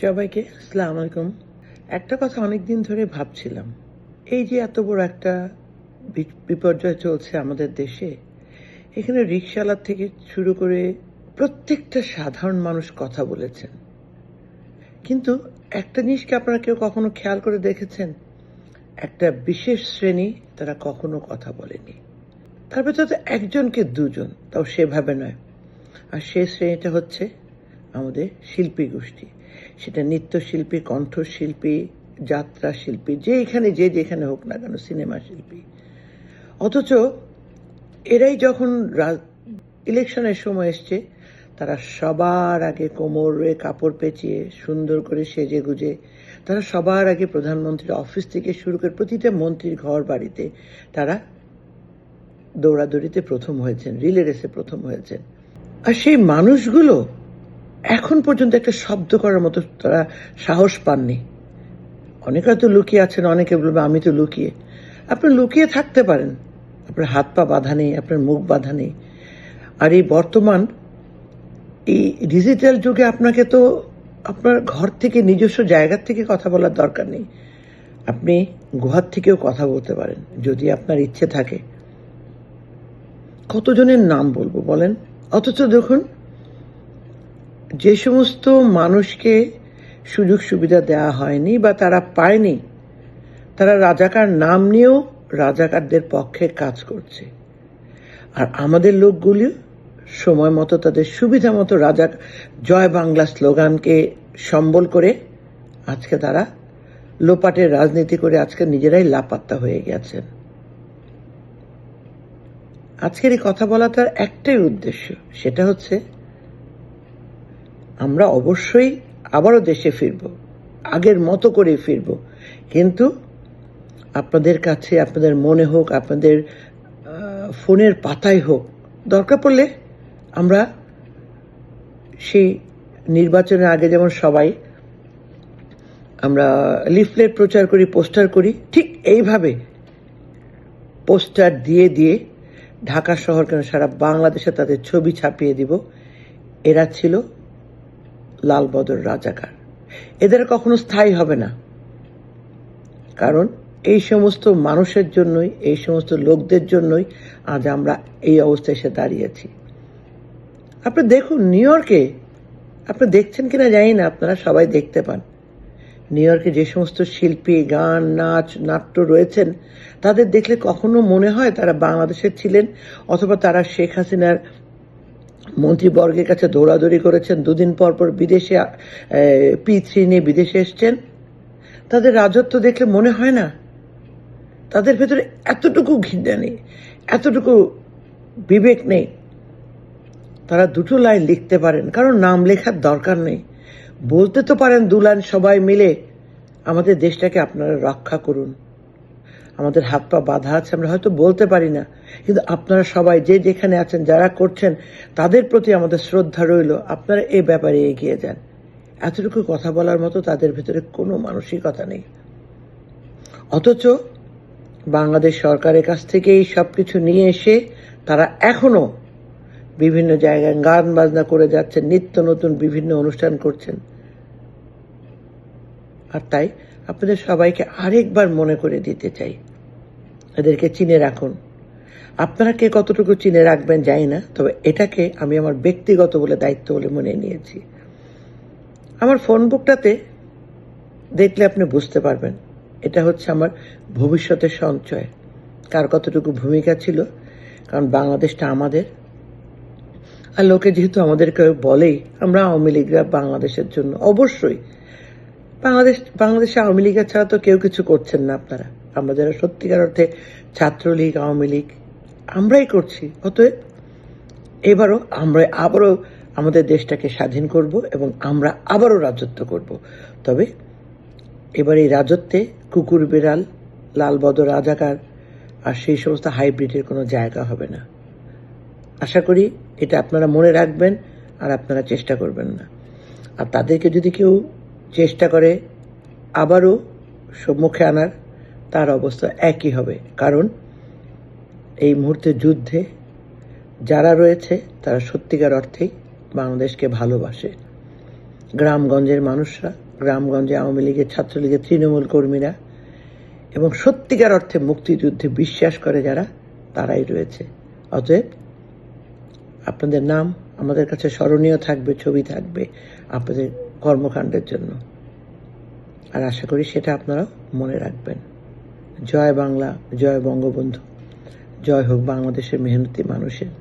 সবাইকে আসসালামু আলাইকুম। একটা কথা অনেক দিন ধরে ভাবছিলাম, এই যে এত বড় একটা বিপর্যয় চলছে আমাদের দেশে, এখানে রিক্সাওয়ালার থেকে শুরু করে প্রত্যেকটা সাধারণ মানুষ কথা বলেছেন। কিন্তু একটা জিনিসকে আপনারা কেউ কখনো খেয়াল করে দেখেছেন? একটা বিশেষ শ্রেণি তারা কখনো কথা বলেনি। তার ভেতরে তো একজনকে দুজন, তাও সেভাবে নয়। আর সেই শ্রেণীটা হচ্ছে আমাদের শিল্পী গোষ্ঠী। সেটা নৃত্যশিল্পী, কণ্ঠশিল্পী যাত্রা শিল্পী যে এখানে যে যেখানে হোক না কেন সিনেমা শিল্পী অথচ এরাই যখন ইলেকশনের সময় এসছে, তারা সবার আগে কোমরে কাপড় পেঁচিয়ে সুন্দর করে সেজে গুজে, তারা সবার আগে প্রধানমন্ত্রীর অফিস থেকে শুরু করে প্রতিটা মন্ত্রীর ঘর বাড়িতে তারা দৌড়াদৌড়িতে প্রথম হয়েছেন রিলে রেসে প্রথম হয়েছেন। আর সেই মানুষগুলো এখন পর্যন্ত একটা শব্দ করার মতো তারা সাহস পাননি। অনেকে হয়তো লুকিয়ে আছেন, অনেকে বলবে, আমি তো লুকিয়ে। আপনি লুকিয়ে থাকতে পারেন। আপনার হাত পা বাঁধা নেই, আপনার মুখ বাঁধা নেই। আর এই বর্তমান, এই ডিজিটাল যুগে আপনাকে তো আপনার ঘর থেকে, নিজস্ব জায়গার থেকে কথা বলার দরকার নেই। আপনি গুহার থেকেও কথা বলতে পারেন, যদি আপনার ইচ্ছে থাকে। কতজনের নাম বলব বলেন? অথচ দেখুন যে সমস্ত মানুষকে সুযোগ সুবিধা দেওয়া হয়নি বা তারা পায়নি, তারা রাজাকার নাম নিয়েও রাজাকারদের পক্ষে কাজ করছে। আর আমাদের লোকগুলি সময় মতো তাদের সুবিধা মতো রাজা জয় বাংলা স্লোগানকে সম্বল করে আজকে তারা লোপাটের রাজনীতি করে আজকে নিজেরাই লাপাত্তা হয়ে গেছেন। আজকের এই কথা বলা তার একটাই উদ্দেশ্য, সেটা হচ্ছে আমরা অবশ্যই আবারও দেশে ফিরব, আগের মতো করে ফিরব। কিন্তু আপনাদের কাছে, আপনাদের মনে হোক, আপনাদের ফোনের পাতায় হোক, দরকার পড়লে আমরা সেই নির্বাচনের আগে যেমন সবাই আমরা লিফলেট প্রচার করি, পোস্টার করি, ঠিক এইভাবে পোস্টার দিয়ে দিয়ে ঢাকা শহর কেন সারা বাংলাদেশে তাদের ছবি ছাপিয়ে দিব, এরা ছিল লালবদর রাজাকার। এদের কখনো স্থায়ী হবে না। কারণ এই সমস্ত মানুষের জন্যই, এই সমস্ত লোকদের জন্যই আজ আমরা এই অবস্থায় এসে দাঁড়িয়েছি আপনি দেখুন, নিউ ইয়র্কে, আপনি দেখছেন কিনা জানি না, আপনারা সবাই দেখতে পান। নিউ ইয়র্কে যে সমস্ত শিল্পী, গান, নাচ, নাট্য রয়েছেন, তাদের দেখলে কখনো মনে হয় তারা বাংলাদেশের ছিলেন অথবা তারা শেখ হাসিনার মন্ত্রীবর্গের কাছে দৌড়াদৌড়ি করেছেন। দুদিন পর পর বিদেশে পি থ্রি নিয়ে বিদেশে এসছেন। তাদের রাজত্ব দেখলে মনে হয় না, তাদের ভেতরে এতটুকু ঘৃণা নেই, এতটুকু বিবেক নেই। তারা দুটো লাইন লিখতে পারেন, কারণ নাম লেখার দরকার নেই। বলতে তো পারেন দু লাইন সবাই মিলে, আমাদের দেশটাকে আপনারা রক্ষা করুন। আমাদের হাত পা বাঁধা আছে, আমরা হয়তো বলতে পারি না। কিন্তু আপনারা সবাই যে যেখানে আছেন, যারা করছেন, তাদের প্রতি আমাদের শ্রদ্ধা রইল। আপনারা এ ব্যাপারে এগিয়ে যান। এতটুকু কথা বলার মতো তাদের ভেতরে কোনো মানসিকতা নেই। অথচ বাংলাদেশ সরকারের কাছ থেকে এই সব কিছু নিয়ে এসে তারা এখনও বিভিন্ন জায়গায় গান বাজনা করে যাচ্ছেন, নিত্য নতুন বিভিন্ন অনুষ্ঠান করছেন। আর তাই আপনাদের সবাইকে আরেকবার মনে করে দিতে চাই। এদেরকে চিনে রাখুন। আপনারা কে কতটুকু চিনে রাখবেন জানি না, তবে এটাকে আমি আমার ব্যক্তিগত বলে দায়িত্ব বলে মনে নিয়েছি। আমার ফোন বুকটাতে দেখলে আপনি বুঝতে পারবেন, এটা হচ্ছে আমার ভবিষ্যতের সঞ্চয়। কার কতটুকু ভূমিকা ছিল, কারণ বাংলাদেশটা আমাদের। আর লোকে যেহেতু আমাদেরকে বলেই, আমরা আওয়ামী লীগরা বাংলাদেশের জন্য অবশ্যই। বাংলাদেশ, বাংলাদেশে আওয়ামী লীগের ছাড়া তো কেউ কিছু করছেন না আপনারা। আমরা যারা সত্যিকার অর্থে ছাত্রলীগ, আওয়ামী লীগ, আমরাই করছি। অতএব এবারও আমরা আবারও আমাদের দেশটাকে স্বাধীন করব এবং আমরা আবারও রাজত্ব করব। তবে এবার এই রাজত্বে কুকুর, বিড়াল লালবদ রাজাকার আর সেই সমস্ত হাইব্রিডের কোনো জায়গা হবে না। আশা করি এটা আপনারা মনে রাখবেন আর আপনারা চেষ্টা করবেন না। আর তাদেরকে যদি কেউ চেষ্টা করে, আবারও সম্মুখে আনার তার অবস্থা একই হবে। কারণ এই মুহূর্তে যুদ্ধে যারা রয়েছে, তারা সত্যিকার অর্থেই বাংলাদেশকে ভালোবাসে। গ্রামগঞ্জের মানুষরা, গ্রামগঞ্জে আওয়ামী লীগের ছাত্রলীগের তৃণমূল কর্মীরা এবং সত্যিকার অর্থে মুক্তিযুদ্ধে বিশ্বাস করে যারা, তারাই রয়েছে। অতএব আপনাদের নাম আমাদের কাছে স্মরণীয় থাকবে, ছবি থাকবে আপনাদের কর্মকাণ্ডের জন্য। আর আশা করি সেটা আপনারাও মনে রাখবেন। জয় বাংলা জয় বঙ্গবন্ধু। জয় হোক বাংলাদেশের মেহনতি মানুষের।